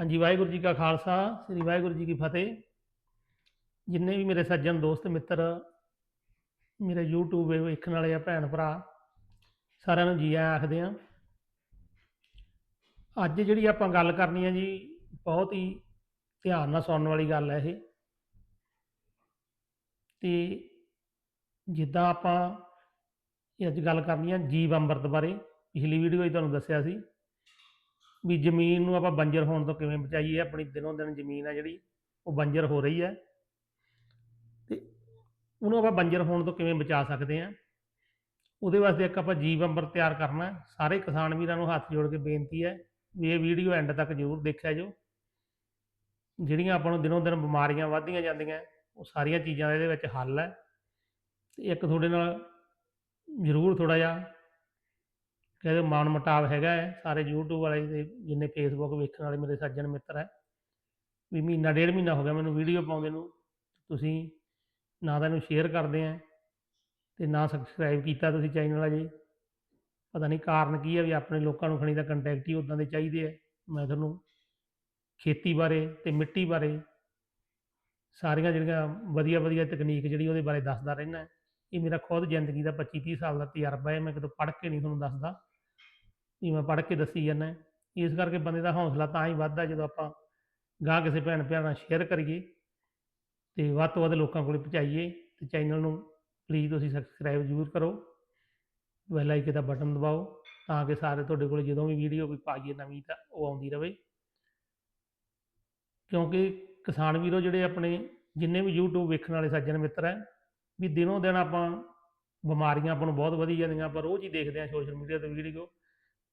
ਹਾਂਜੀ, ਵਾਹਿਗੁਰੂ ਜੀ ਕਾ ਖਾਲਸਾ, ਸ੍ਰੀ ਵਾਹਿਗੁਰੂ ਜੀ ਕੀ ਫਤਿਹ। ਜਿੰਨੇ ਵੀ ਮੇਰੇ ਸੱਜਣ, ਦੋਸਤ, ਮਿੱਤਰ, ਮੇਰੇ YouTube ਵੇਖਣ ਵਾਲੇ ਆ, ਭੈਣ ਭਰਾ, ਸਾਰਿਆਂ ਨੂੰ ਜੀ ਆਇਆਂ ਆਖਦੇ ਆ। ਅੱਜ ਜਿਹੜੀ ਆਪਾਂ ਗੱਲ ਕਰਨੀ ਹੈ ਜੀ, ਬਹੁਤ ਹੀ ਧਿਆਨ ਨਾਲ ਸੁਣਨ ਵਾਲੀ ਗੱਲ ਹੈ ਇਹ। ਤੇ ਜਿੱਦਾਂ ਆਪਾਂ ਅੱਜ ਗੱਲ ਕਰਨੀ ਆ ਜੀਵ ਅੰਮ੍ਰਿਤ ਬਾਰੇ, ਪਿਛਲੀ ਵੀਡੀਓ 'ਚ ਤੁਹਾਨੂੰ ਦੱਸਿਆ ਸੀ। ਵੀ ਜ਼ਮੀਨ ਨੂੰ ਆਪਾਂ ਬੰਜਰ ਹੋਣ ਤੋਂ ਕਿਵੇਂ ਬਚਾਈਏ, ਆਪਣੀ ਦਿਨੋਂ ਦਿਨ ਜ਼ਮੀਨ ਆ ਜਿਹੜੀ, ਉਹ ਬੰਜਰ ਹੋ ਰਹੀ ਹੈ। ਤੇ ਉਹਨੂੰ ਆਪਾਂ ਬੰਜਰ ਹੋਣ ਤੋਂ ਕਿਵੇਂ ਬਚਾ ਸਕਦੇ ਆ ਉਹਦੇ ਵਾਸਤੇ ਇੱਕ ਆਪਾਂ ਜੀਵ ਅੰਮ੍ਰਿਤ ਤਿਆਰ ਕਰਨਾ ਸਾਰੇ ਕਿਸਾਨ ਵੀਰਾਂ ਨੂੰ ਹੱਥ ਜੋੜ ਕੇ ਬੇਨਤੀ ਹੈ ਵੀ ਇਹ ਵੀਡੀਓ ਐਂਡ ਤੱਕ ਜ਼ਰੂਰ ਦੇਖਿਆ ਜੋ ਜਿਹੜੀਆਂ ਆਪਾਂ ਨੂੰ ਦਿਨੋਂ ਦਿਨ ਬਿਮਾਰੀਆਂ ਵੱਧਦੀਆਂ ਜਾਂਦੀਆਂ, ਉਹ ਸਾਰੀਆਂ ਚੀਜ਼ਾਂ ਦਾ ਇਹਦੇ ਵਿੱਚ ਹੱਲ ਹੈ। ਤੇ ਇੱਕ ਤੁਹਾਡੇ ਨਾਲ ਜ਼ਰੂਰ ਥੋੜਾ ਜਿਹਾ ਇਹਦੇ ਮਾਣ ਮੁਟਾਵ ਹੈਗਾ ਹੈ, ਸਾਰੇ YouTube ਵਾਲੇ ਤੇ ਜਿੰਨੇ Facebook ਵੇਖਣ ਵਾਲੇ ਮੇਰੇ ਸੱਜਣ ਮਿੱਤਰ ਹੈ, ਵੀ ਮਹੀਨਾ, ਡੇਢ ਮਹੀਨਾ ਹੋ ਗਿਆ ਮੈਨੂੰ ਵੀਡੀਓ ਪਾਉਂਦੇ ਨੂੰ, ਤੁਸੀਂ ਨਾ ਤਾਂ ਇਹਨੂੰ ਸ਼ੇਅਰ ਕਰਦੇ ਆ ਤੇ ਨਾ ਸਬਸਕ੍ਰਾਈਬ ਕੀਤਾ ਤੁਸੀਂ ਚੈਨਲ ਅਜੇ। ਪਤਾ ਨਹੀਂ ਕਾਰਨ ਕੀ ਹੈ ਵੀ ਆਪਣੇ ਲੋਕਾਂ ਨੂੰ ਖਣੀ ਦਾ ਕੰਟੈਕਟ ਹੀ ਉਦਾਂ ਦੇ ਚਾਹੀਦੇ ਆ ਮੈਂ ਤੁਹਾਨੂੰ ਖੇਤੀ ਬਾਰੇ ਤੇ ਮਿੱਟੀ ਬਾਰੇ ਸਾਰੀਆਂ ਜਿਹੜੀਆਂ ਵਧੀਆ ਵਧੀਆ ਤਕਨੀਕ ਜਿਹੜੀ ਉਹਦੇ ਬਾਰੇ ਦੱਸਦਾ ਰਹਿਣਾ ਇਹ ਮੇਰਾ ਖੁਦ ਜ਼ਿੰਦਗੀ ਦਾ 25 30 ਸਾਲ ਦਾ ਤਜਰਬਾ ਹੈ, ਮੈਂ ਕਿਤੇ ਪੜ੍ਹ ਕੇ ਨਹੀਂ ਤੁਹਾਨੂੰ ਦੱਸਦਾ। ਵੀ ਮੈਂ ਪੜ੍ਹ ਕੇ ਦੱਸੀ ਜਾਂਦਾ ਇਸ ਕਰਕੇ ਬੰਦੇ ਦਾ ਹੌਸਲਾ ਤਾਂ ਹੀ ਵੱਧਦਾ ਜਦੋਂ ਆਪਾਂ ਗਾਂ ਕਿਸੇ ਭੈਣ ਭਰਾ ਨਾਲ ਸ਼ੇਅਰ ਕਰੀਏ ਤੇ ਵੱਧ ਤੋਂ ਵੱਧ ਲੋਕਾਂ ਕੋਲ ਪਹੁੰਚਾਈਏ ਤੇ ਚੈਨਲ ਨੂੰ ਪਲੀਜ਼ ਤੁਸੀਂ ਸਬਸਕ੍ਰਾਈਬ ਜ਼ਰੂਰ ਕਰੋ। ਬੈਲ ਆਈਕਨ ਦਾ ਬਟਨ ਦਬਾਓ ਤਾਂ ਕਿ ਸਾਰੇ ਤੁਹਾਡੇ ਕੋਲ ਜਦੋਂ ਵੀ ਵੀਡੀਓ ਕੋਈ ਪਾਈਏ ਨਵੀਂ ਤਾਂ ਉਹ ਆਉਂਦੀ ਰਹੇ ਕਿਉਂਕਿ ਕਿਸਾਨ ਵੀਰੋ ਜਿਹੜੇ ਆਪਣੇ ਜਿੰਨੇ ਵੀ YouTube ਵੇਖਣ ਵਾਲੇ ਸੱਜਣ ਮਿੱਤਰ ਹੈ ਵੀ ਦਿਨੋਂ ਦਿਨ ਆਪਾਂ ਬਿਮਾਰੀਆਂ ਆਪਾਂ ਨੂੰ ਬਹੁਤ ਵਧੀ ਜਾਂਦੀਆਂ ਆਪਾਂ ਰੋਜ਼ ਹੀ ਦੇਖਦੇ ਹਾਂ ਸੋਸ਼ਲ ਮੀਡੀਆ ਤੇ ਵੀਡੀਓ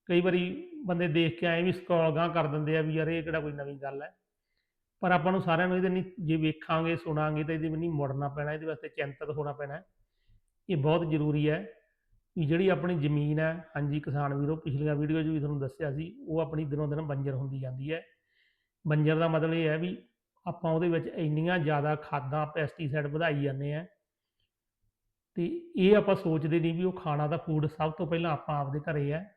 ਕਈ ਵਾਰੀ ਬੰਦੇ ਦੇਖ ਕੇ ਆਏ ਵੀ ਸਕਰੋਲ ਗਾਂ ਕਰ ਦਿੰਦੇ ਆ ਵੀ ਯਾਰ ਇਹ ਕਿਹੜਾ ਕੋਈ ਨਵੀਂ ਗੱਲ ਹੈ। ਪਰ ਆਪਾਂ ਨੂੰ ਸਾਰਿਆਂ ਨੂੰ ਇਹਦੇ ਨਹੀਂ ਜੇ ਵੇਖਾਂਗੇ, ਸੁਣਾਂਗੇ ਤਾਂ ਇਹਦੇ ਵੀ ਨਹੀਂ ਮੁੜਨਾ ਪੈਣਾ, ਇਹਦੇ ਵਾਸਤੇ ਚਿੰਤਤ ਹੋਣਾ ਪੈਣਾ। ਇਹ ਬਹੁਤ ਜ਼ਰੂਰੀ ਹੈ ਵੀ ਜਿਹੜੀ ਆਪਣੀ ਜ਼ਮੀਨ ਹੈ, ਹਾਂਜੀ ਕਿਸਾਨ ਵੀਰੋ, ਪਿਛਲੀਆਂ ਵੀਡੀਓ 'ਚ ਵੀ ਤੁਹਾਨੂੰ ਦੱਸਿਆ ਸੀ, ਉਹ ਆਪਣੀ ਦਿਨੋਂ ਦਿਨ ਬੰਜਰ ਹੁੰਦੀ ਜਾਂਦੀ ਹੈ। ਬੰਜਰ ਦਾ ਮਤਲਬ ਇਹ ਹੈ ਵੀ ਆਪਾਂ ਉਹਦੇ ਵਿੱਚ ਇੰਨੀਆਂ ਜ਼ਿਆਦਾ ਖਾਦਾਂ ਪੈਸਟੀਸਾਈਡ ਵਧਾਈ ਜਾਂਦੇ ਆ ਤੇ ਇਹ ਆਪਾਂ ਸੋਚਦੇ ਨਹੀਂ ਵੀ ਉਹ ਖਾਣਾ ਦਾ ਫੂਡ ਸਭ ਤੋਂ ਪਹਿਲਾਂ ਆਪਾਂ ਆਪਦੇ ਘਰੇ ਹੈ।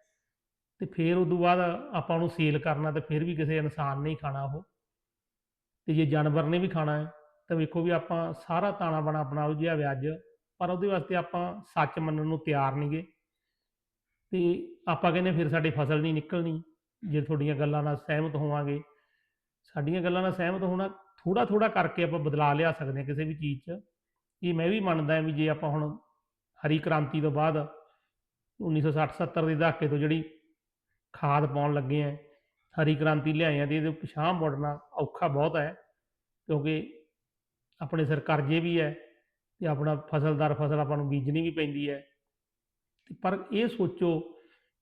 ਤੇ ਫਿਰ ਉਦੋਂ ਬਾਅਦ ਆਪਾਂ ਉਹਨੂੰ ਸੇਲ ਕਰਨਾ ਤੇ ਫਿਰ ਵੀ ਕਿਸੇ ਇਨਸਾਨ ਨੇ ਹੀ ਖਾਣਾ ਉਹ। ਤੇ ਜੇ ਜਾਨਵਰ ਨੇ ਵੀ ਖਾਣਾ ਹੈ, ਤਾਂ ਵੇਖੋ ਵੀ ਆਪਾਂ ਸਾਰਾ ਤਾਣਾ ਬਣਾ ਆਪਣਾ ਉਲਝਿਆ ਵਿਆ ਅੱਜ ਪਰ ਉਹਦੇ ਵਾਸਤੇ ਆਪਾਂ ਸੱਚ ਮੰਨਣ ਨੂੰ ਤਿਆਰ ਨਹੀਂਗੇ ਤੇ ਆਪਾਂ ਕਹਿੰਦੇ ਫਿਰ ਸਾਡੀ ਫਸਲ ਨਹੀਂ ਨਿਕਲਣੀ, ਜੇ ਤੁਹਾਡੀਆਂ ਗੱਲਾਂ ਨਾਲ ਸਹਿਮਤ ਹੋਵਾਂਗੇ। ਸਾਡੀਆਂ ਗੱਲਾਂ ਨਾਲ ਸਹਿਮਤ ਹੋਣਾ ਥੋੜਾ ਥੋੜਾ ਕਰਕੇ ਆਪਾਂ ਬਦਲਾ ਲਿਆ ਸਕਦੇ ਹਾਂ ਕਿਸੇ ਵੀ ਚੀਜ਼ 'ਚ। ਇਹ ਮੈਂ ਵੀ ਮੰਨਦਾ ਵੀ ਜੇ ਆਪਾਂ ਹੁਣ ਹਰੀ ਕ੍ਰਾਂਤੀ ਤੋਂ ਬਾਅਦ 1960-70 ਦੇ ਦਹਾਕੇ ਤੋਂ ਜਿਹੜੀ ਖਾਦ ਪਾਉਣ ਲੱਗੇ ਆ, ਹਰੀ ਕ੍ਰਾਂਤੀ ਲਿਆਏ ਆ ਤੇ ਇਹਦੇ ਪਿਛਾਂਹ ਮੁੜਨਾ ਔਖਾ ਬਹੁਤ ਹੈ, ਕਿਉਂਕਿ ਆਪਣੇ ਸਿਰ ਕਰਜ਼ੇ ਵੀ ਹੈ ਤੇ ਆਪਣਾ ਫਸਲਦਾਰ ਫਸਲ ਆਪਾਂ ਨੂੰ ਬੀਜਣੀ ਵੀ ਪੈਂਦੀ ਹੈ। ਪਰ ਇਹ ਸੋਚੋ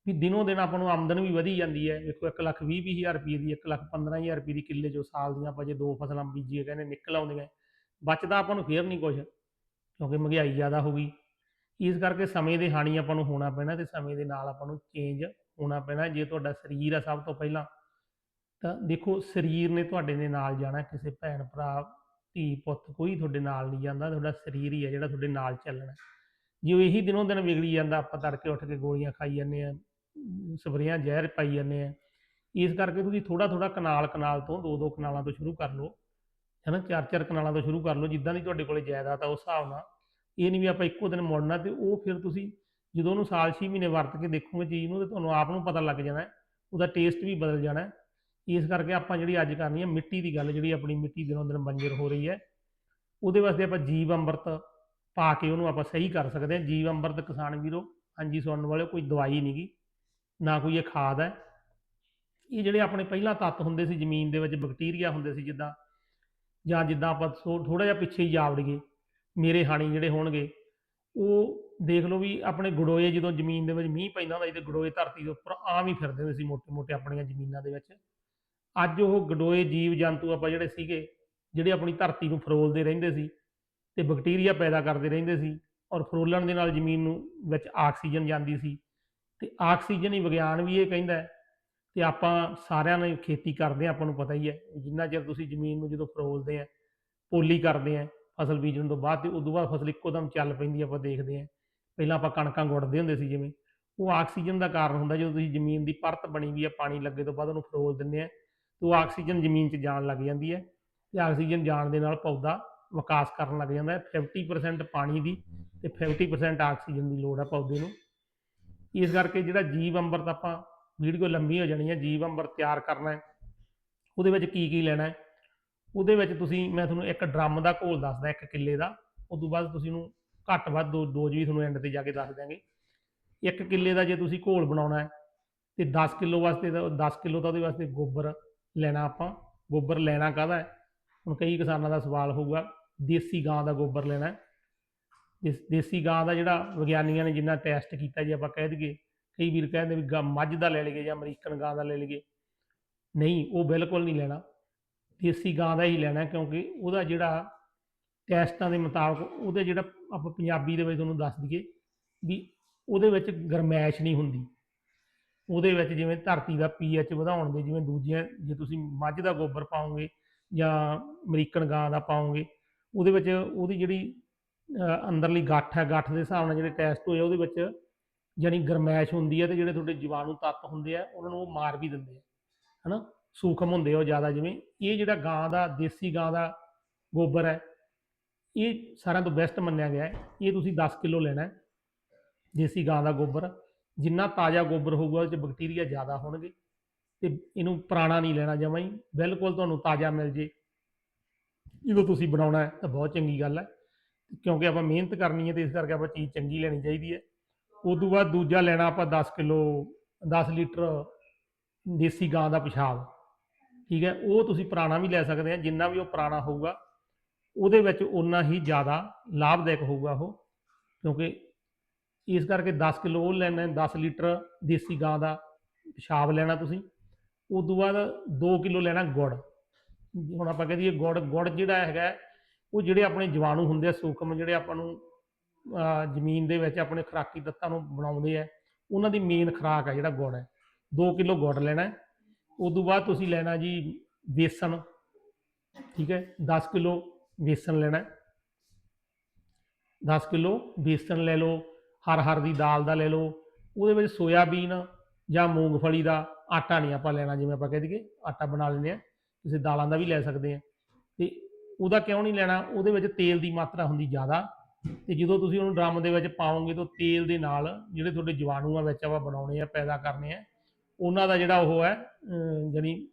ਵੀ ਦਿਨੋਂ ਦਿਨ ਆਪਾਂ ਨੂੰ ਆਮਦਨ ਵੀ ਵਧੀ ਜਾਂਦੀ ਹੈ। ਵੇਖੋ 1 ਲੱਖ 20 ਹਜ਼ਾਰ ਰੁਪਏ ਦੀ 1 ਲੱਖ 15 ਹਜ਼ਾਰ ਰੁਪਏ ਦੀ ਕਿੱਲੇ ਜੋ ਸਾਲ ਦੀਆਂ ਆਪਾਂ ਜੇ ਦੋ ਫਸਲਾਂ ਬੀਜੀਏ ਕਹਿੰਦੇ ਨਿਕਲ ਆਉਂਦੀਆਂ, ਬਚਦਾ ਆਪਾਂ ਨੂੰ ਫੇਰ ਨਹੀਂ ਕੁਝ ਕਿਉਂਕਿ ਮਹਿੰਗਾਈ ਜ਼ਿਆਦਾ ਹੋ ਗਈ। ਇਸ ਕਰਕੇ ਸਮੇਂ ਦੇ ਹਾਣੀ ਆਪਾਂ ਨੂੰ ਹੋਣਾ ਪੈਣਾ ਤੇ ਸਮੇਂ ਦੇ ਨਾਲ ਆਪਾਂ ਨੂੰ ਚੇਂਜ ਹੋਣਾ ਪੈਣਾ ਜੇ ਤੁਹਾਡਾ ਸਰੀਰ ਆ ਸਭ ਤੋਂ ਪਹਿਲਾਂ। ਤਾਂ ਦੇਖੋ, ਸਰੀਰ ਨੇ ਤੁਹਾਡੇ ਦੇ ਨਾਲ ਜਾਣਾ, ਕਿਸੇ ਭੈਣ ਭਰਾ, ਧੀ, ਪੁੱਤ ਕੋਈ ਤੁਹਾਡੇ ਨਾਲ ਨਹੀਂ ਜਾਂਦਾ, ਤੁਹਾਡਾ ਸਰੀਰ ਹੀ ਆ ਜਿਹੜਾ ਤੁਹਾਡੇ ਨਾਲ ਚੱਲਣਾ। ਜੇ ਉਹ ਇਹੀ ਦਿਨੋਂ ਦਿਨ ਵਿਗੜੀ ਜਾਂਦਾ, ਆਪਾਂ ਤੜਕੇ ਉੱਠ ਕੇ ਗੋਲੀਆਂ ਖਾਈ ਜਾਂਦੇ ਆ ਸਪਰੇਆਂ ਜ਼ਹਿਰ ਪਾਈ ਜਾਂਦੇ ਆ ਇਸ ਕਰਕੇ ਤੁਸੀਂ ਥੋੜਾ ਥੋੜਾ ਕਨਾਲ ਕਨਾਲ ਤੋਂ ਦੋ ਦੋ ਕਨਾਲਾਂ ਤੋਂ ਸ਼ੁਰੂ ਕਰ ਲਓ। ਹੈਨਾ ਚਾਰ ਚਾਰ ਕਨਾਲਾਂ ਤੋਂ ਸ਼ੁਰੂ ਕਰ ਲਓ, ਜਿੱਦਾਂ ਦੀ ਤੁਹਾਡੇ ਕੋਲੇ ਜਾਇਦਾਦ ਆ, ਉਸ ਹਿਸਾਬ ਨਾਲ। ਇਹ ਨਹੀਂ ਵੀ ਆਪਾਂ ਇੱਕੋ ਦਿਨ ਮੁੜਨਾ ਤੇ ਉਹ ਫਿਰ ਤੁਸੀਂ ਜਦੋਂ ਉਹਨੂੰ ਸਾਲ 6 ਮਹੀਨੇ ਵਰਤ ਕੇ ਦੇਖੋਗੇ ਚੀਜ਼ ਨੂੰ ਤੇ ਤੁਹਾਨੂੰ ਆਪ ਨੂੰ ਪਤਾ ਲੱਗ ਜਾਣਾ ਉਹਦਾ ਟੇਸਟ ਵੀ ਬਦਲ ਜਾਣਾ ਇਸ ਕਰਕੇ ਆਪਾਂ ਜਿਹੜੀ ਅੱਜ ਕਰਨੀ ਹੈ ਮਿੱਟੀ ਦੀ ਗੱਲ, ਜਿਹੜੀ ਆਪਣੀ ਮਿੱਟੀ ਦਿਨੋਂ ਦਿਨ ਬੰਜਰ ਹੋ ਰਹੀ ਹੈ, ਉਹਦੇ ਵਾਸਤੇ ਆਪਾਂ ਜੀਵ ਅੰਮ੍ਰਿਤ ਪਾ ਕੇ ਉਹਨੂੰ ਆਪਾਂ ਸਹੀ ਕਰ ਸਕਦੇ ਹਾਂ। ਜੀਵ ਅੰਮ੍ਰਿਤ ਕਿਸਾਨ ਵੀਰੋ, ਹਾਂਜੀ ਸੁਣਨ ਵਾਲਿਓ ਕੋਈ ਦਵਾਈ ਨਹੀਂਗੀ ਨਾ ਕੋਈ ਇਹ ਖਾਦ ਹੈ। ਇਹ ਜਿਹੜੇ ਆਪਣੇ ਪਹਿਲਾਂ ਤੱਤ ਹੁੰਦੇ ਸੀ ਜ਼ਮੀਨ ਦੇ ਵਿੱਚ, ਬੈਕਟੀਰੀਆ ਹੁੰਦੇ ਸੀ ਜਿੱਦਾਂ ਜਾਂ ਜਿੱਦਾਂ ਆਪਾਂ ਥੋੜਾ ਜਿਹਾ ਪਿੱਛੇ ਹੀ ਜਾ ਮੇਰੇ ਹਾਣੀ ਜਿਹੜੇ ਹੋਣਗੇ ਉਹ ਦੇਖ ਲਓ ਵੀ ਆਪਣੇ ਗੜੋਏ ਜਦੋਂ ਜ਼ਮੀਨ ਦੇ ਵਿੱਚ ਮੀਂਹ ਪੈਂਦਾ ਹੁੰਦਾ ਸੀ ਤੇ ਗੜੋਏ ਧਰਤੀ ਦੇ ਉੱਪਰ ਆਮ ਹੀ ਫਿਰਦੇ ਹੁੰਦੇ ਸੀ ਮੋਟੇ ਮੋਟੇ ਆਪਣੀਆਂ ਜ਼ਮੀਨਾਂ ਦੇ ਵਿੱਚ। ਅੱਜ ਉਹ ਗਡੋਏ ਜੀਵ ਜੰਤੂ ਆਪਾਂ ਜਿਹੜੇ ਸੀਗੇ, ਜਿਹੜੇ ਆਪਣੀ ਧਰਤੀ ਨੂੰ ਫਰੋਲਦੇ ਰਹਿੰਦੇ ਸੀ ਤੇ ਬੈਕਟੀਰੀਆ ਪੈਦਾ ਕਰਦੇ ਰਹਿੰਦੇ ਸੀ ਔਰ ਫਰੋਲਣ ਦੇ ਨਾਲ ਜ਼ਮੀਨ ਨੂੰ ਵਿੱਚ ਆਕਸੀਜਨ ਜਾਂਦੀ ਸੀ ਤੇ ਆਕਸੀਜਨ ਹੀ ਵਿਗਿਆਨ ਵੀ ਇਹ ਕਹਿੰਦਾ ਹੈ ਤੇ ਆਪਾਂ ਸਾਰਿਆਂ ਨੇ ਖੇਤੀ ਕਰਦੇ ਆ ਆਪਾਂ ਨੂੰ ਪਤਾ ਹੀ ਹੈ। ਜਿੰਨਾ ਚਿਰ ਤੁਸੀਂ ਜ਼ਮੀਨ ਨੂੰ ਜਦੋਂ ਫਰੋਲਦੇ ਆ ਪੋਲੀ ਕਰਦੇ ਆ ਫਸਲ ਬੀਜਣ ਤੋਂ ਬਾਅਦ ਤੇ ਉਦੋਂ ਬਾਅਦ ਫਸਲ ਇੱਕੋ ਦਮ ਚੱਲ ਪੈਂਦੀ ਆ, ਆਪਾਂ ਦੇਖਦੇ ਆ। ਪਹਿਲਾਂ ਆਪਾਂ ਕਣਕਾਂ ਗੁੱਟਦੇ ਹੁੰਦੇ ਸੀ ਜਿਵੇਂ। ਉਹ ਆਕਸੀਜਨ ਦਾ ਕਾਰਨ ਹੁੰਦਾ ਜਦੋਂ ਤੁਸੀਂ ਜ਼ਮੀਨ ਦੀ ਪਰਤ ਬਣੀ ਵੀ ਆ ਪਾਣੀ ਲੱਗੇ ਤੋਂ ਬਾਅਦ ਉਹਨੂੰ ਫਰੋਲ ਦਿੰਦੇ ਆ ਤੇ ਉਹ ਆਕਸੀਜਨ ਜ਼ਮੀਨ 'ਚ ਜਾਣ ਲੱਗ ਜਾਂਦੀ ਹੈ ਤੇ ਆਕਸੀਜਨ ਜਾਣ ਦੇ ਨਾਲ ਪੌਦਾ ਵਿਕਾਸ ਕਰਨ ਲੱਗ ਜਾਂਦਾ ਹੈ। 50% ਪਾਣੀ ਦੀ ਤੇ 50% ਆਕਸੀਜਨ ਦੀ ਲੋੜ ਹੈ ਪੌਦੇ ਨੂੰ। ਇਸ ਕਰਕੇ ਜਿਹੜਾ ਜੀਵ ਅੰਬਰ ਆਪਾਂ ਵੀਡੀਓ ਲੰਮੀ ਹੋ ਜਾਣੀ ਹੈ ਜੀਵ ਅੰਬਰ ਤਿਆਰ ਕਰਨਾ ਹੈ। ਉਹਦੇ ਵਿੱਚ ਕੀ ਕੀ ਲੈਣਾ ਹੈ? ਉਹਦੇ ਵਿੱਚ ਤੁਸੀਂ, ਮੈਂ ਤੁਹਾਨੂੰ ਇੱਕ ਡਰਮ ਦਾ ਘੋਲ ਦੱਸਦਾ, ਇੱਕ ਕਿੱਲੇ ਦਾ। ਉਸ ਤੋਂ ਬਾਅਦ ਤੁਸੀਂ ਨੂੰ ਘੱਟ ਵੱਧ ਦੋ ਡੋਜ਼ ਵੀ ਤੁਹਾਨੂੰ ਐਂਡ ਤੇ ਜਾ ਕੇ ਦੱਸ ਦਿਆਂਗੇ। ਇੱਕ ਕਿੱਲੇ ਦਾ ਜੇ ਤੁਸੀਂ ਘੋਲ ਬਣਾਉਣਾ ਹੈ, ਤੇ 10 ਕਿਲੋ ਵਾਸਤੇ ਤਾਂ 10 ਕਿਲੋ ਤਾਂ ਉਹਦੇ ਵਾਸਤੇ ਗੋਬਰ ਲੈਣਾ ਆਪਾਂ। ਗੋਬਰ ਲੈਣਾ ਕਾਹਦਾ ਹੈ? ਹੁਣ ਕਈ ਕਿਸਾਨਾਂ ਦਾ ਸਵਾਲ ਹੋਊਗਾ, ਦੇਸੀ ਗਾਂ ਦਾ ਗੋਬਰ ਲੈਣਾ ਹੈ। ਦੇਸੀ ਗਾਂ ਦਾ ਜਿਹੜਾ ਵਿਗਿਆਨੀਆਂ ਨੇ ਜਿੰਨਾ ਟੈਸਟ ਕੀਤਾ ਜੇ ਆਪਾਂ ਕਹਿ ਦਈਏ, ਕਈ ਵੀਰ ਕਹਿੰਦੇ ਵੀ ਗਾਂ ਮੱਝ ਦਾ ਲੈ ਲਈਏ ਜਾਂ ਅਮਰੀਕਨ ਗਾਂ ਦਾ ਲੈ ਲਈਏ। ਨਹੀਂ, ਉਹ ਬਿਲਕੁਲ ਨਹੀਂ ਲੈਣਾ। ਦੇਸੀ ਗਾਂ ਦਾ ਹੀ ਲੈਣਾ ਕਿਉਂਕਿ ਉਹਦਾ ਜਿਹੜਾ ਟੈਸਟਾਂ ਦੇ ਮੁਤਾਬਕ ਉਹਦੇ ਜਿਹੜਾ ਆਪਾਂ ਪੰਜਾਬੀ ਦੇ ਵਿੱਚ ਤੁਹਾਨੂੰ ਦੱਸ ਦਈਏ ਵੀ ਉਹਦੇ ਵਿੱਚ ਗਰਮੈਸ਼ ਨਹੀਂ ਹੁੰਦੀ। ਉਹਦੇ ਵਿੱਚ ਜਿਵੇਂ ਧਰਤੀ ਦਾ ਪੀਐਚ ਵਧਾਉਣ ਦੇ ਜਿਵੇਂ ਦੂਜੀਆਂ, ਜੇ ਤੁਸੀਂ ਮੱਝ ਦਾ ਗੋਬਰ ਪਾਓਗੇ ਜਾਂ ਅਮਰੀਕਨ ਗਾਂ ਦਾ ਪਾਓਗੇ, ਉਹਦੇ ਵਿੱਚ ਉਹਦੀ ਜਿਹੜੀ ਅੰਦਰਲੀ ਗੱਠ ਹੈ, ਗੱਠ ਦੇ ਹਿਸਾਬ ਨਾਲ ਜਿਹੜੇ ਟੈਸਟ ਹੋਏ ਉਹਦੇ ਵਿੱਚ ਜਾਨੀ ਗਰਮੈਸ਼ ਹੁੰਦੀ ਹੈ ਤੇ ਜਿਹੜੇ ਤੁਹਾਡੇ ਜੀਵਾਣੂ ਤੱਤ ਹੁੰਦੇ ਆ, ਉਹਨਾਂ ਨੂੰ ਉਹ ਮਾਰ ਵੀ ਦਿੰਦੇ ਆ, ਹਨਾ? ਸੂਖਮ ਹੁੰਦੇ ਆ ਉਹ ਜ਼ਿਆਦਾ ਜਿਵੇਂ, ਇਹ ਜਿਹੜਾ ਗਾਂ ਦਾ, ਦੇਸੀ ਗਾਂ ਦਾ ਗੋਬਰ ਹੈ, ਇਹ ਸਾਰਿਆਂ ਤੋਂ ਬੈਸਟ ਮੰਨਿਆ ਗਿਆ ਹੈ। ਇਹ ਤੁਸੀਂ 10 ਕਿਲੋ ਲੈਣਾ ਹੈ ਦੇਸੀ ਗਾਂ ਦਾ ਗੋਬਰ। ਜਿੰਨਾ ਤਾਜ਼ਾ ਗੋਬਰ ਹੋਊਗਾ, ਉਹਦੇ 'ਚ ਬੈਕਟੀਰੀਆ ਜ਼ਿਆਦਾ ਹੋਣਗੇ ਤੇ ਇਹਨੂੰ ਪੁਰਾਣਾ ਨਹੀਂ ਲੈਣਾ ਜਮਾਂ ਹੀ। ਬਿਲਕੁਲ ਤੁਹਾਨੂੰ ਤਾਜ਼ਾ ਮਿਲ ਜੇ। ਜਦੋਂ ਤੁਸੀਂ ਬਣਾਉਣਾ ਹੈ, ਤਾਂ ਬਹੁਤ ਚੰਗੀ ਗੱਲ ਹੈ। ਕਿਉਂਕਿ ਆਪਾਂ ਮਿਹਨਤ ਕਰਨੀ ਹੈ ਤੇ ਇਸ ਕਰਕੇ ਆਪਾਂ ਚੀਜ਼ ਚੰਗੀ ਲੈਣੀ ਚਾਹੀਦੀ ਹੈ। ਉਸ ਤੋਂ ਬਾਅਦ ਦੂਜਾ ਲੈਣਾ ਆਪਾਂ 10 ਕਿਲੋ 10 ਲੀਟਰ ਦੇਸੀ ਗਾਂ ਦਾ ਪਿਸ਼ਾਬ। ਠੀਕ ਹੈ ਉਹ ਤੁਸੀਂ ਪੁਰਾਣਾ ਵੀ ਲੈ ਸਕਦੇ ਆ ਜਿੰਨਾ ਵੀ ਉਹ ਪੁਰਾਣਾ ਹੋਊਗਾ ਉਹਦੇ ਵਿੱਚ ਉਨਾ ਹੀ ਜ਼ਿਆਦਾ ਲਾਭਦਾਇਕ ਹੋਊਗਾ ਉਹ ਕਿਉਂਕਿ ਇਸ ਕਰਕੇ 10 ਕਿਲੋ ਉਹ ਲੈਣਾ ਹੈ, 10 ਲੀਟਰ ਦੇਸੀ ਗਾਂ ਦਾ ਪਿਸ਼ਾਬ ਲੈਣਾ ਤੁਸੀਂ ਉਸ ਤੋਂ ਬਾਅਦ 2 ਕਿਲੋ ਲੈਣਾ ਗੁੜ। ਹੁਣ ਆਪਾਂ ਕਹਦੇ ਗੁੜ ਗੁੜ ਜਿਹੜਾ ਹੈਗਾ ਉਹ ਜਿਹੜੇ ਆਪਣੇ ਜੀਵਾਣੂ ਹੁੰਦੇ ਆ ਸੂਖਮ ਜਿਹੜੇ ਆਪਾਂ ਨੂੰ ਜ਼ਮੀਨ ਦੇ ਵਿੱਚ ਆਪਣੇ ਖੁਰਾਕੀ ਤੱਤਾਂ ਨੂੰ ਬਣਾਉਂਦੇ ਆ ਉਹਨਾਂ ਦੀ ਮੇਨ ਖੁਰਾਕ ਹੈ ਜਿਹੜਾ ਗੁੜ ਹੈ। 2 ਕਿਲੋ ਗੁੜ ਲੈਣਾ ਹੈ ਤੋਂ ਬਾਅਦ ਤੁਸੀਂ ਲੈਣਾ ਜੀ ਬੇਸਣ ਠੀਕ ਹੈ 10 ਕਿਲੋ ਬੇਸਣ ਲੈਣਾ ਹੈ। 10 ਕਿਲੋ ਬੇਸਣ ਲੈ ਲਓ, ਹਰ ਹਰ ਦੀ ਦਾਲ ਦਾ ਲੈ ਲਓ, ਉਹਦੇ ਵਿੱਚ ਸੋਇਆਬੀਨ ਜਾਂ ਮੂੰਗਫਲੀ ਦਾ ਆਟਾ ਨਹੀਂ ਆਪਾਂ ਲੈਣਾ, ਜਿਵੇਂ ਆਪਾਂ ਕਹਿ ਦਈਏ, ਆਟਾ ਬਣਾ ਲੈਂਦੇ ਆ ਕਿਸੇ ਦਾਲਾਂ ਦਾ ਵੀ ਲੈ ਸਕਦੇ ਆ ਤੇ ਉਹਦਾ ਕਿਉਂ ਨਹੀਂ ਲੈਣਾ? ਉਹਦੇ ਵਿੱਚ ਤੇਲ ਦੀ ਮਾਤਰਾ ਹੁੰਦੀ ਜ਼ਿਆਦਾ, ਤੇ ਜਦੋਂ ਤੁਸੀਂ ਉਹਨੂੰ ਡਰਮ ਦੇ ਵਿੱਚ ਪਾਓਗੇ ਤਾਂ ਤੇਲ ਦੇ ਨਾਲ ਜਿਹੜੇ ਤੁਹਾਡੇ ਜੀਵਾਣੂ ਆ ਵਿੱਚ ਆਪਾਂ ਬਣਾਉਣੇ ਆ, ਪੈਦਾ ਕਰਨੇ ਆ ਉਹਨਾਂ ਦਾ ਜਿਹੜਾ ਉਹ ਹੈ, ਅਮ ਜਾਣੀ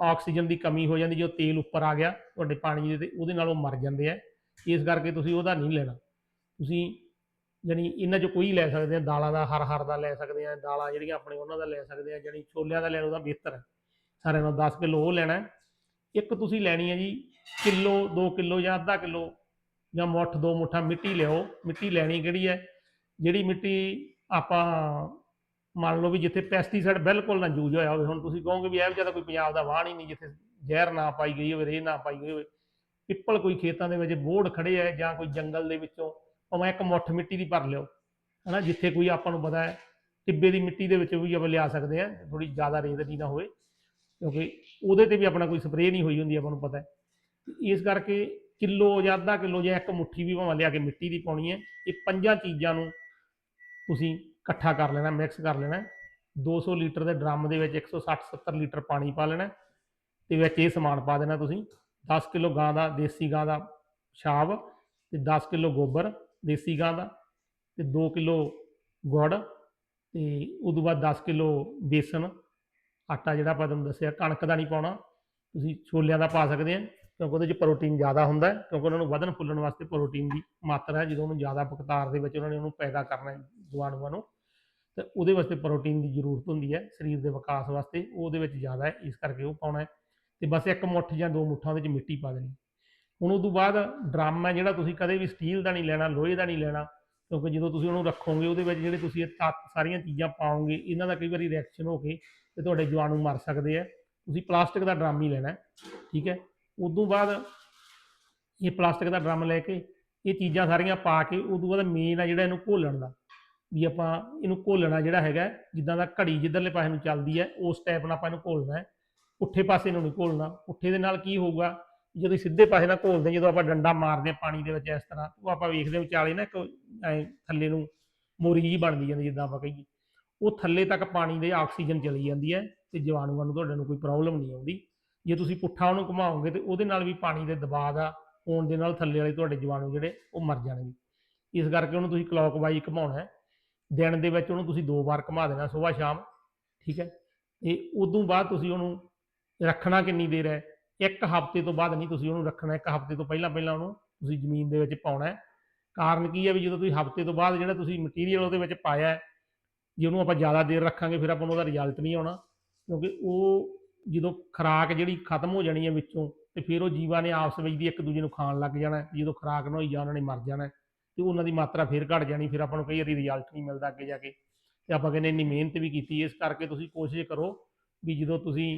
ਆਕਸੀਜਨ ਦੀ ਕਮੀ ਹੋ ਜਾਂਦੀ, ਜੋ ਤੇਲ ਉੱਪਰ ਆ ਗਿਆ ਤੁਹਾਡੇ ਪਾਣੀ ਦੇ ਤੇ ਉਹਦੇ ਨਾਲ ਉਹ ਮਰ ਜਾਂਦੇ ਆ। ਇਸ ਕਰਕੇ ਤੁਸੀਂ ਉਹਦਾ ਨਹੀਂ ਲੈਣਾ। ਤੁਸੀਂ ਜਾਣੀ ਇਹਨਾਂ 'ਚ ਕੋਈ ਲੈ ਸਕਦੇ ਆ, ਦਾਲਾਂ ਦਾ, ਹਰ ਹਰ ਦਾ ਲੈ ਸਕਦੇ ਆ, ਦਾਲਾਂ ਜਿਹੜੀਆਂ ਆਪਣੇ ਉਹਨਾਂ ਦਾ ਲੈ ਸਕਦੇ ਆ, ਜਾਣੀ ਛੋਲਿਆਂ ਦਾ ਲੈਣ ਉਹਦਾ ਬਿਹਤਰ ਹੈ। ਸਾਰਿਆਂ ਨਾਲੋਂ 10 ਕਿਲੋ ਉਹ ਲੈਣਾ ਇੱਕ ਤੁਸੀਂ ਲੈਣੀ ਹੈ ਜੀ ਕਿਲੋ 2 ਕਿਲੋ ਜਾਂ ਅੱਧਾ ਕਿਲੋ ਜਾਂ ਮੁੱਠ, ਦੋ ਮੁੱਠਾ ਮਿੱਟੀ ਲਿਓ ਮਿੱਟੀ ਲੈਣੀ ਕਿਹੜੀ ਹੈ? ਜਿਹੜੀ ਮਿੱਟੀ ਆਪਾਂ ਮੰਨ ਲਓ ਵੀ ਜਿੱਥੇ ਪੈਸਟੀਸਾਈਡ ਬਿਲਕੁਲ ਨਾ ਯੂਜ਼ ਹੋਇਆ ਹੋਵੇ, ਹੁਣ ਤੁਸੀਂ ਕਹੋਗੇ ਵੀ ਇਹ ਜ਼ਿਆਦਾ ਕੋਈ ਪੰਜਾਬ ਦਾ ਵਾਹ ਹੀ ਨਹੀਂ ਜਿੱਥੇ ਜ਼ਹਿਰ ਨਾ ਪਾਈ ਗਈ ਹੋਵੇ, ਰੇਹ ਨਾ ਪਾਈ ਗਈ ਹੋਵੇ। ਪਿੱਪਲ ਕੋਈ ਖੇਤਾਂ ਦੇ ਵਿੱਚ ਬੋੜ ਖੜੇ ਹੈ ਜਾਂ ਕੋਈ ਜੰਗਲ ਦੇ ਵਿੱਚੋਂ ਭਾਵੇਂ ਇੱਕ ਮੁੱਠ ਮਿੱਟੀ ਦੀ ਭਰ ਲਿਓ, ਹਨਾ, ਜਿੱਥੇ ਕੋਈ ਆਪਾਂ ਨੂੰ ਪਤਾ ਹੈ, ਟਿੱਬੇ ਦੀ ਮਿੱਟੀ ਦੇ ਵਿੱਚ ਵੀ ਆਪਾਂ ਲਿਆ ਸਕਦੇ ਆ ਥੋੜੀ ਜ਼ਿਆਦਾ ਰੇਤਲੀ ਨਾ ਹੋਵੇ, ਕਿਉਂਕਿ ਉਹਦੇ ਤੇ ਵੀ ਆਪਣਾ ਕੋਈ ਸਪਰੇਅ ਨਹੀਂ ਹੋਈ ਹੁੰਦੀ ਆਪਾਂ ਨੂੰ ਪਤਾ ਹੈ। ਇਸ ਕਰਕੇ ਕਿਲੋ ਜਾਂ ਅੱਧਾ ਕਿਲੋ ਜਾਂ ਇੱਕ ਮੁੱਠੀ ਵੀ ਭਾਵੇਂ ਲਿਆ ਕੇ ਮਿੱਟੀ ਦੀ ਪਾਉਣੀ ਹੈ, ਇਹ ਪੰਜਾਂ ਚੀਜ਼ਾਂ ਨੂੰ ਤੁਸੀਂ ਇਕੱਠਾ ਕਰ ਲੈਣਾ ਮਿਕਸ ਕਰ ਲੈਣਾ। 200 ਲੀਟਰ ਦੇ ਡਰਮ ਦੇ ਵਿੱਚ 160 70 ਲੀਟਰ ਪਾਣੀ ਪਾ ਲੈਣਾ। ਤੇ ਵਿੱਚ ਇਹ ਸਮਾਨ ਪਾ ਦੇਣਾ ਤੁਸੀਂ। 10 ਕਿਲੋ ਗਾਂ ਦਾ, ਦੇਸੀ ਗਾਂ ਦਾ ਛਾਬ ਤੇ 10 ਕਿਲੋ ਗੋਬਰ, ਦੇਸੀ ਗਾਂ ਦਾ ਤੇ 2 ਕਿਲੋ ਗੁੜ ਤੇ ਉਦੋਂ ਬਾਅਦ 10 ਕਿਲੋ ਬੇਸਨ। ਆਟਾ ਜਿਹੜਾ ਆਪਾਂ ਤੁਹਾਨੂੰ ਦੱਸਿਆ, ਕਣਕ ਦਾ ਨਹੀਂ ਪਾਉਣਾ। ਤੁਸੀਂ ਛੋਲਿਆਂ ਦਾ ਪਾ ਸਕਦੇ ਆ, ਕਿਉਂਕਿ ਉਹਦੇ 'ਚ ਪ੍ਰੋਟੀਨ ਜ਼ਿਆਦਾ ਹੁੰਦਾ ਹੈ, ਕਿਉਂਕਿ ਉਹਨਾਂ ਨੂੰ ਵਧਣ ਫੁੱਲਣ ਵਾਸਤੇ ਪ੍ਰੋਟੀਨ ਦੀ ਮਾਤਰਾ ਹੈ। ਜਦੋਂ ਉਹਨੂੰ ਜ਼ਿਆਦਾ ਪਕਤਾਰ ਦੇ ਵਿੱਚ ਉਹਨਾਂ ਨੇ ਉਹਨੂੰ ਪੈਦਾ ਕਰਨਾ ਹੈ ਜੀਵਾਣੂਆਂ ਨੂੰ ਤੇ ਉਹਦੇ ਵਾਸਤੇ ਪ੍ਰੋਟੀਨ ਦੀ ਜ਼ਰੂਰਤ ਹੁੰਦੀ ਹੈ, ਸਰੀਰ ਦੇ ਵਿਕਾਸ ਵਾਸਤੇ ਉਹ ਉਹਦੇ ਵਿੱਚ ਜ਼ਿਆਦਾ ਹੈ, ਇਸ ਕਰਕੇ ਉਹ ਪਾਉਣਾ ਹੈ। ਤੇ ਬਸ ਇੱਕ ਮੁੱਠ ਜਾਂ ਦੋ ਮੁੱਠਾਂ ਉਹਦੇ 'ਚ ਮਿੱਟੀ ਪਾ ਦੇਣੀ। ਹੁਣ ਉਸ ਤੋਂ ਬਾਅਦ ਡਰਮ ਹੈ ਜਿਹੜਾ ਤੁਸੀਂ ਕਦੇ ਵੀ ਸਟੀਲ ਦਾ ਨਹੀਂ ਲੈਣਾ, ਲੋਹੇ ਦਾ ਨਹੀਂ ਲੈਣਾ, ਕਿਉਂਕਿ ਜਦੋਂ ਤੁਸੀਂ ਉਹਨੂੰ ਰੱਖੋਗੇ, ਉਹਦੇ ਵਿੱਚ ਜਿਹੜੇ ਤੁਸੀਂ ਇਹ ਤੱਤ ਸਾਰੀਆਂ ਚੀਜ਼ਾਂ ਪਾਓਗੇ, ਇਹਨਾਂ ਦਾ ਕਈ ਵਾਰੀ ਰਿਐਕਸ਼ਨ ਹੋ ਕੇ ਤੇ ਤੁਹਾਡੇ ਜੀਵਾਣੂ ਮਰ ਸਕਦੇ ਆ ਤੁਸੀਂ ਪਲਾਸਟਿਕ ਦਾ ਡਰਮ ਹੀ ਲੈਣਾ ਠੀਕ ਹੈ। ਉਦੋਂ ਬਾਅਦ ਇਹ ਪਲਾਸਟਿਕ ਦਾ ਡਰਮ ਲੈ ਕੇ ਇਹ ਚੀਜ਼ਾਂ ਸਾਰੀਆਂ ਪਾ ਕੇ ਉਦੋਂ ਬਾਅਦ ਮੇਨ ਆ ਜਿਹੜਾ ਇਹਨੂੰ ਘੋਲਣ ਦਾ। ਵੀ ਆਪਾਂ ਇਹਨੂੰ ਘੋਲਣਾ ਜਿਹੜਾ ਹੈਗਾ, ਜਿੱਦਾਂ ਦਾ ਘੜੀ ਜਿੱਧਰਲੇ ਪਾਸੇ ਨੂੰ ਚੱਲਦੀ ਹੈ, ਉਸ ਟਾਈਪ ਨਾਲ ਆਪਾਂ ਇਹਨੂੰ ਘੋਲਣਾ ਹੈ। ਪੁੱਠੇ ਪਾਸੇ ਨੂੰ ਨਹੀਂ ਘੋਲਣਾ। ਪੁੱਠੇ ਦੇ ਨਾਲ ਕੀ ਹੋਊਗਾ, ਜਦੋਂ ਸਿੱਧੇ ਪਾਸੇ ਨਾਲ ਘੋਲਦੇ ਜਦੋਂ ਆਪਾਂ ਡੰਡਾ ਮਾਰਦੇ ਹਾਂ ਪਾਣੀ ਦੇ ਵਿੱਚ ਇਸ ਤਰ੍ਹਾਂ, ਉਹ ਆਪਾਂ ਵੇਖਦੇ ਹਾਂ ਵਿਚਾਲੇ ਨਾ ਇੱਕ, ਐਂ ਥੱਲੇ ਨੂੰ ਮੋਰੀ ਜੀ ਬਣਦੀ ਜਾਂਦੀ, ਜਿੱਦਾਂ ਆਪਾਂ ਕਹੀਏ। ਉਹ ਥੱਲੇ ਤੱਕ ਪਾਣੀ ਦੇ ਆਕਸੀਜਨ ਚਲੀ ਜਾਂਦੀ ਹੈ ਤੇ ਜੀਵਾਣੂਆਂ ਨੂੰ ਤੁਹਾਡੇ ਨੂੰ ਕੋਈ ਪ੍ਰੋਬਲਮ ਨਹੀਂ ਆਉਂਦੀ। ਜੇ ਤੁਸੀਂ ਪੁੱਠਾ ਉਹਨੂੰ ਘੁਮਾਓਗੇ ਤੇ ਉਹਦੇ ਨਾਲ ਵੀ ਪਾਣੀ ਦੇ ਦਬਾਅ ਦਾ ਹੋਣ ਦੇ ਨਾਲ ਥੱਲੇ ਵਾਲੇ ਤੁਹਾਡੇ ਜੀਵਾਣੂ ਜਿਹੜੇ ਉਹ ਮਰ ਜਾਣਗੇ। ਇਸ ਕਰਕੇ ਉਹਨੂੰ ਤੁਸੀਂ ਕਲੌਕਵਾਈਜ਼ ਘੁਮਾਉਣਾ ਹੈ। ਦਿਨ ਦੇ ਵਿੱਚ ਉਹਨੂੰ ਤੁਸੀਂ ਦੋ ਵਾਰ ਘੁਮਾ ਦੇਣਾ ਸਵੇਰ ਸ਼ਾਮ, ਠੀਕ ਹੈ? ਤੇ ਉਦੋਂ ਬਾਅਦ ਤੁਸੀਂ ਉਹਨੂੰ ਰੱਖਣਾ ਕਿੰਨੀ ਦੇਰ ਹੈ? ਇੱਕ ਹਫ਼ਤੇ ਤੋਂ ਬਾਅਦ ਨਹੀਂ ਤੁਸੀਂ ਉਹਨੂੰ ਰੱਖਣਾ, ਇੱਕ ਹਫ਼ਤੇ ਤੋਂ ਪਹਿਲਾਂ ਪਹਿਲਾਂ ਉਹਨੂੰ ਤੁਸੀਂ ਜ਼ਮੀਨ ਦੇ ਵਿੱਚ ਪਾਉਣਾ ਹੈ। ਕਾਰਨ ਕੀ ਹੈ ਵੀ ਜਦੋਂ ਤੁਸੀਂ ਹਫ਼ਤੇ ਤੋਂ ਬਾਅਦ ਜਿਹੜਾ ਤੁਸੀਂ ਮਟੀਰੀਅਲ ਉਹਦੇ ਵਿੱਚ ਪਾਇਆ ਜੇ ਉਹਨੂੰ ਆਪਾਂ ਜ਼ਿਆਦਾ ਦੇਰ ਰੱਖਾਂਗੇ ਫਿਰ ਆਪਾਂ ਨੂੰ ਉਹਦਾ ਰਿਜ਼ਲਟ ਨਹੀਂ ਆਉਣਾ, ਕਿਉਂਕਿ ਉਹ ਜਦੋਂ ਖੁਰਾਕ ਜਿਹੜੀ ਖਤਮ ਹੋ ਜਾਣੀ ਹੈ ਵਿੱਚੋਂ ਤੇ ਫਿਰ ਉਹ ਜੀਵਾਂ ਨੇ ਆਪਸ ਵਿੱਚ ਦੀ ਇੱਕ ਦੂਜੇ ਨੂੰ ਖਾਣ ਲੱਗ ਜਾਣਾ ਜਦੋਂ ਖੁਰਾਕ ਨਾ ਹੋਈ ਜਾ ਉਹਨਾਂ ਨੇ ਮਰ ਜਾਣਾ ਤੇ ਉਹਨਾਂ ਦੀ ਮਾਤਰਾ ਫਿਰ ਘਟ ਜਾਣੀ, ਫਿਰ ਆਪਾਂ ਨੂੰ ਕਈ ਵਾਰੀ ਰਿਜ਼ਲਟ ਨਹੀਂ ਮਿਲਦਾ ਅੱਗੇ ਜਾ ਕੇ। ਤੇ ਆਪਾਂ ਕਹਿੰਦੇ ਇੰਨੀ ਮਿਹਨਤ ਵੀ ਕੀਤੀ, ਇਸ ਕਰਕੇ ਤੁਸੀਂ ਕੋਸ਼ਿਸ਼ ਕਰੋ ਵੀ ਜਦੋਂ ਤੁਸੀਂ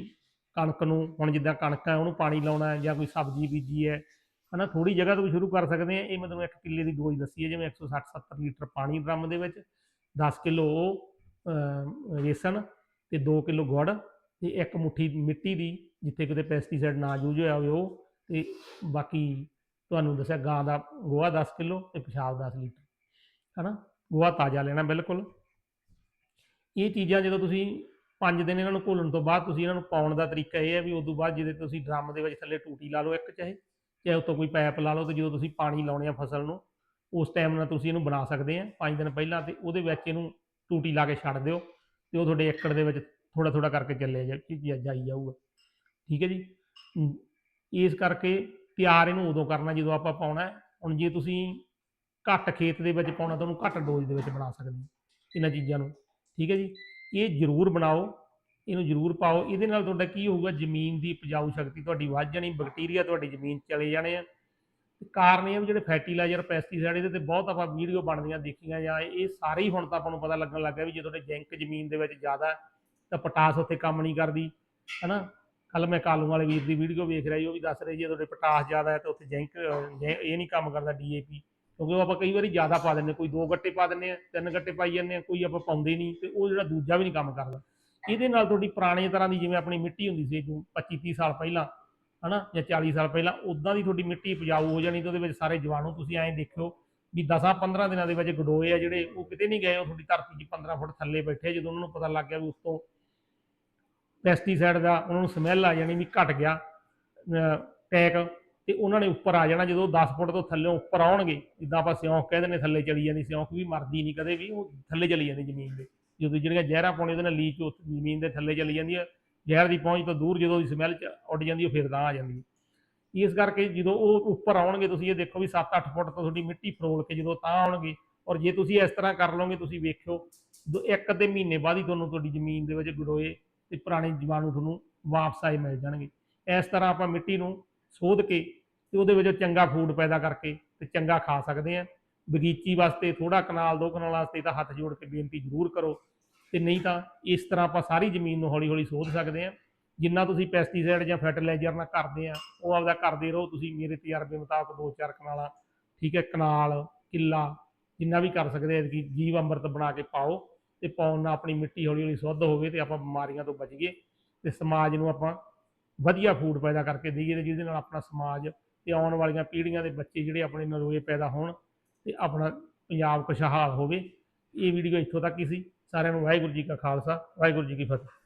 ਕਣਕ ਨੂੰ, ਹੁਣ ਜਿੱਦਾਂ ਕਣਕ ਹੈ, ਉਹਨੂੰ ਪਾਣੀ ਲਾਉਣਾ ਹੈ ਜਾਂ ਕੋਈ ਸਬਜ਼ੀ ਬੀਜੀ ਹੈ, ਹਨਾ ਥੋੜੀ ਜਗ੍ਹਾ ਤੋਂ ਵੀ ਸ਼ੁਰੂ ਕਰ ਸਕਦੇ ਆ ਇਹ ਮੈਂ ਤੁਹਾਨੂੰ ਇੱਕ ਕਿੱਲੇ ਦੀ ਡੋਜ਼ ਦੱਸੀ ਹੈ, ਜਿਵੇਂ 160 70 ਲੀਟਰ ਪਾਣੀ ਡਰਮ ਦੇ ਵਿੱਚ 10 ਕਿਲੋ ਰੇਸਨ ਤੇ 2 ਕਿਲੋ ਗੁੜ ਤੇ ਇੱਕ ਮੁੱਠੀ ਮਿੱਟੀ ਦੀ, ਜਿੱਥੇ ਕਿਤੇ ਪੈਸਟੀਸਾਈਡ ਨਾ ਯੂਜ਼ ਹੋਇਆ ਹੋਵੇ ਉਹ, ਤੇ ਬਾਕੀ ਤੁਹਾਨੂੰ ਦੱਸਿਆ ਗਾਂ ਦਾ ਗੋਹਾ 10 ਕਿਲੋ ਤੇ ਪਿਸ਼ਾਬ 10 ਲੀਟਰ, ਹਨਾ? ਗੋਹਾ ਤਾਜ਼ਾ ਲੈਣਾ ਬਿਲਕੁਲ। ਇਹ ਚੀਜ਼ਾਂ ਜਦੋਂ ਤੁਸੀਂ 5 ਦਿਨ ਇਹਨਾਂ ਨੂੰ ਘੋਲਣ ਤੋਂ ਬਾਅਦ ਤੁਸੀਂ ਇਹਨਾਂ ਨੂੰ ਪਾਉਣ ਦਾ ਤਰੀਕਾ ਇਹ ਹੈ ਵੀ ਉਦੋਂ ਬਾਅਦ ਜਿਹਦੇ ਤੁਸੀਂ ਡਰਮ ਦੇ ਵਿੱਚ ਥੱਲੇ ਟੂਟੀ ਲਾ ਲਓ ਇੱਕ ਚਾਹੇ ਚਾਹੇ ਉੱਤੋਂ ਕੋਈ ਪਾਈਪ ਲਾ ਲਓ ਤੇ ਜਦੋਂ ਤੁਸੀਂ ਪਾਣੀ ਲਾਉਣੇ ਆ ਫਸਲ ਨੂੰ, ਉਸ ਟਾਈਮ ਨਾਲ ਤੁਸੀਂ ਇਹਨੂੰ ਬਣਾ ਸਕਦੇ ਆ 5 ਦਿਨ ਪਹਿਲਾਂ ਤੇ ਉਹਦੇ ਵਿੱਚ ਇਹਨੂੰ ਟੂਟੀ ਲਾ ਕੇ ਛੱਡ ਦਿਓ ਤੇ ਉਹ ਤੁਹਾਡੇ ਏਕੜ ਦੇ ਵਿੱਚ ਥੋੜਾ ਥੋੜਾ ਕਰਕੇ ਚੱਲੇ ਜਾ ਜਾ- ਜਾਈ ਜਾਊਗਾ। ਠੀਕ ਹੈ ਜੀ? ਇਸ ਕਰਕੇ ਤਿਆਰ ਇਹਨੂੰ ਉਦੋਂ ਕਰਨਾ ਜਦੋਂ ਆਪਾਂ ਪਾਉਣਾ ਹੁਣ ਜੇ ਤੁਸੀਂ ਘੱਟ ਖੇਤ ਦੇ ਵਿੱਚ ਪਾਉਣਾ, ਤਾਂ ਉਹਨੂੰ ਘੱਟ ਡੋਜ਼ ਦੇ ਵਿੱਚ ਬਣਾ ਸਕਦੇ ਹੋ ਇਹਨਾਂ ਚੀਜ਼ਾਂ ਨੂੰ। ਠੀਕ ਹੈ ਜੀ? ਇਹ ਜ਼ਰੂਰ ਬਣਾਓ, ਇਹਨੂੰ ਜ਼ਰੂਰ ਪਾਓ। ਇਹਦੇ ਨਾਲ ਤੁਹਾਡਾ ਕੀ ਹੋਊਗਾ, ਜ਼ਮੀਨ ਦੀ ਉਪਜਾਊ ਸ਼ਕਤੀ ਤੁਹਾਡੀ ਵੱਧ ਜਾਣੀ, ਬੈਕਟੀਰੀਆ ਤੁਹਾਡੀ ਜ਼ਮੀਨ 'ਚ ਚਲੇ ਜਾਣੇ ਆ। ਕਾਰਨ ਇਹ ਵੀ ਜਿਹੜੇ ਫੈਟੀਲਾਈਜ਼ਰ ਪੈਸਟੀਸਾਈਡ, ਇਹਦੇ ਤੇ ਬਹੁਤ ਆਪਾਂ ਵੀਡੀਓ ਬਣਦੀਆਂ, ਦੇਖੀਆਂ ਜਾਂ ਇਹ ਸਾਰੇ ਹੀ ਹੁਣ ਤਾਂ ਆਪਾਂ ਨੂੰ ਪਤਾ ਲੱਗਣ ਲੱਗ ਗਿਆ ਵੀ ਜੇ ਤੁਹਾਡੇ ਜ਼ਿੰਕ ਜ਼ਮੀਨ ਦੇ ਵਿੱਚ ਜ਼ਿਆਦਾ ਤਾਂ ਪੋਟਾਸ ਉੱਥੇ ਕੰਮ ਨਹੀਂ ਕਰਦੀ, ਹਨਾ? ਕੱਲ ਮੈਂ ਕਾਲੂ ਵਾਲੇ ਵੀਰ ਦੀ ਵੀਡੀਓ ਵੇਖ ਰਿਹਾ ਜੀ ਉਹ ਵੀ ਦੱਸ ਰਹੇ ਜੀ ਤੁਹਾਡੇ ਪਟਾਸ ਜ਼ਿਆਦਾ ਹੈ ਤਾਂ ਉੱਥੇ ਜ਼ਿੰਕ ਅਹ, ਇਹ ਨਹੀਂ ਕੰਮ ਕਰਦਾ ਡੀਏਪੀ ਕਿਉਂਕਿ ਉਹ ਆਪਾਂ ਕਈ ਵਾਰੀ ਜ਼ਿਆਦਾ ਪਾ ਦਿੰਦੇ ਕੋਈ ਦੋ ਗੱਟੇ ਪਾ ਦਿੰਦੇ ਆ ਤਿੰਨ ਗੱਟੇ ਪਾਈ ਜਾਂਦੇ ਆ ਕੋਈ ਆਪਾਂ ਪਾਉਂਦੇ ਨਹੀਂ ਤੇ ਉਹ ਜਿਹੜਾ ਦੂਜਾ ਵੀ ਨਹੀਂ ਕੰਮ ਕਰਦਾ। ਇਹਦੇ ਨਾਲ ਤੁਹਾਡੀ ਪੁਰਾਣੇ ਤਰ੍ਹਾਂ ਦੀ ਜਿਵੇਂ ਆਪਣੀ ਮਿੱਟੀ ਹੁੰਦੀ ਸੀ ਜੋ 25 30 ਸਾਲ ਪਹਿਲਾਂ ਹਨਾ ਜਾਂ 40 ਸਾਲ ਪਹਿਲਾਂ ਉਦਾਂ ਦੀ ਤੁਹਾਡੀ ਮਿੱਟੀ ਉਪਜਾਊ ਹੋ ਜਾਣੀ ਤੇ ਉਹਦੇ ਵਿੱਚ ਸਾਰੇ ਜੀਵਾਣੂ ਤੁਸੀਂ ਐਂ ਦੇਖਿਓ ਵੀ 10 15 ਦਿਨਾਂ ਦੇ ਵਿੱਚ ਗਡੋਏ ਆ ਜਿਹੜੇ ਉਹ ਕਿਤੇ ਨਹੀਂ ਗਏ ਉਹ ਤੁਹਾਡੀ ਧਰਤੀ 'ਚ 15 ਫੁੱਟ ਥੱਲੇ ਬੈਠੇ ਜਦੋਂ ਉਹਨਾਂ ਨੂੰ ਪਤਾ ਲੱਗ ਗਿਆ ਵੀ ਉਸ ਤੋਂ ਪੈਸਟੀਸਾਈਡ ਦਾ ਉਹਨਾਂ ਨੂੰ ਸਮੈਲ ਆ ਜਾਣੀ ਵੀ ਘਟ ਗਿਆ ਟੈਕ ਤੇ ਉਹਨਾਂ ਨੇ ਉੱਪਰ ਆ ਜਾਣਾ, ਜਦੋਂ 10 ਫੁੱਟ ਤੋਂ ਥੱਲੇੋਂ ਉੱਪਰ ਆਉਣਗੇ, ਜਿੱਦਾਂ ਆਪਾਂ ਸਿਉਂਕ ਕਹਿੰਦੇ ਨੇ ਥੱਲੇ ਚਲੀ ਜਾਂਦੀ, ਸਿਉਂਕ ਵੀ ਮਰਦੀ ਨਹੀਂ ਕਦੇ ਵੀ, ਉਹ ਥੱਲੇ ਚਲੀ ਜਾਂਦੀ ਜ਼ਮੀਨ ਦੇ, ਜਦੋਂ ਜਿਹੜੀਆਂ ਜ਼ਹਿਰਾਂ ਪਾਉਣੇ ਉਹਦੇ ਨਾਲ ਲੀਚ ਉਸ ਜ਼ਮੀਨ ਦੇ ਥੱਲੇ ਚਲੀ ਜਾਂਦੀ ਹੈ ਜ਼ਹਿਰ ਦੀ ਪਹੁੰਚ ਤੋਂ ਦੂਰ ਜਦੋਂ ਦੀ ਸਮੈਲ ਚ ਉੱਡ ਜਾਂਦੀ, ਉਹ ਫਿਰ ਤਾਂ ਆ ਜਾਂਦੀ ਹੈ ਇਸ ਕਰਕੇ ਜਦੋਂ ਉਹ ਉੱਪਰ ਆਉਣਗੇ, ਤੁਸੀਂ ਇਹ ਦੇਖੋ ਵੀ 7-8 ਫੁੱਟ ਤੋਂ ਤੁਹਾਡੀ ਮਿੱਟੀ ਫਰੋਲ ਕੇ ਜਦੋਂ ਤਾਂ ਆਉਣਗੇ, ਔਰ ਜੇ ਤੁਸੀਂ ਇਸ ਤਰ੍ਹਾਂ ਕਰ ਲਓਗੇ, ਤੁਸੀਂ ਵੇਖਿਓ, ਦੋ- ਇੱਕ ਅੱਧੇ ਮਹੀਨੇ ਬਾਅਦ ਹੀ ਤੁਹਾਨੂੰ ਤੁਹਾਡੀ ਜ਼ਮੀਨ ਦੇ ਵਿੱਚ ਗੜੋਏ ਤੇ ਪੁਰਾਣੇ ਜੀਵਾਣੂ ਤੁਹਾਨੂੰ ਵਾਪਸ ਆਏ ਮਿਲ ਜਾਣਗੇ। ਇਸ ਤਰ੍ਹਾਂ ਆਪਾਂ ਮਿੱਟੀ ਨੂੰ ਸੋਧ ਕੇ ਤੇ ਉਹਦੇ ਵਿੱਚ ਚੰਗਾ ਫੂਡ ਪੈਦਾ ਕਰਕੇ ਤੇ ਚੰਗਾ ਖਾ ਸਕਦੇ ਆ ਬਗੀਚੀ ਵਾਸਤੇ ਥੋੜਾ ਕਨਾਲ, ਦੋ ਕਨਾਲ ਵਾਸਤੇ ਤਾਂ ਹੱਥ ਜੋੜ ਕੇ ਬੇਨਤੀ ਜ਼ਰੂਰ ਕਰੋ। ਤੇ ਨਹੀਂ ਤਾਂ ਇਸ ਤਰ੍ਹਾਂ ਆਪਾਂ ਸਾਰੀ ਜ਼ਮੀਨ ਨੂੰ ਹੌਲੀ ਹੌਲੀ ਸੋਧ ਸਕਦੇ ਆ ਜਿੰਨਾ ਤੁਸੀਂ ਪੈਸਟੀਸਾਈਡ ਜਾਂ ਫਰਟੀਲਾਈਜ਼ਰ ਨਾਲ ਕਰਦੇ ਆ ਉਹ ਆਪਦਾ ਕਰਦੇ ਰਹੋ। ਤੁਸੀਂ ਮੇਰੇ ਤਜਰਬੇ ਮੁਤਾਬਕ ਦੋ ਚਾਰ ਕਨਾਲਾਂ, ਠੀਕ ਹੈ, ਕਨਾਲ, ਕਿੱਲਾ, ਜਿੰਨਾ ਵੀ ਕਰ ਸਕਦੇ ਆ ਕਿ ਜੀਵ ਅੰਮ੍ਰਿਤ ਬਣਾ ਕੇ ਪਾਓ। ਤੇ ਪਾਉਣ ਨਾਲ ਆਪਣੀ ਮਿੱਟੀ ਹੌਲੀ ਹੌਲੀ ਸ਼ੁੱਧ ਹੋਵੇ ਤੇ ਆਪਾਂ ਬਿਮਾਰੀਆਂ ਤੋਂ ਬਚੀਏ ਤੇ ਸਮਾਜ ਨੂੰ ਆਪਾਂ ਵਧੀਆ ਫੂਡ ਪੈਦਾ ਕਰਕੇ ਦਈਏ ਤੇ ਜਿਹਦੇ ਨਾਲ ਆਪਣਾ ਸਮਾਜ ਤੇ ਆਉਣ ਵਾਲੀਆਂ ਪੀੜ੍ਹੀਆਂ ਦੇ ਬੱਚੇ ਜਿਹੜੇ ਆਪਣੇ ਨਰੋਏ ਪੈਦਾ ਹੋਣ ਤੇ ਆਪਣਾ ਪੰਜਾਬ ਖੁਸ਼ਹਾਲ ਹੋਵੇ। ਇਹ ਵੀਡੀਓ ਇੱਥੋਂ ਤੱਕ ਹੀ ਸੀ। ਸਾਰਿਆਂ ਨੂੰ ਵਾਹਿਗੁਰੂ ਜੀ ਕਾ ਖਾਲਸਾ, ਵਾਹਿਗੁਰੂ ਜੀ ਕੀ ਫਤਿਹ।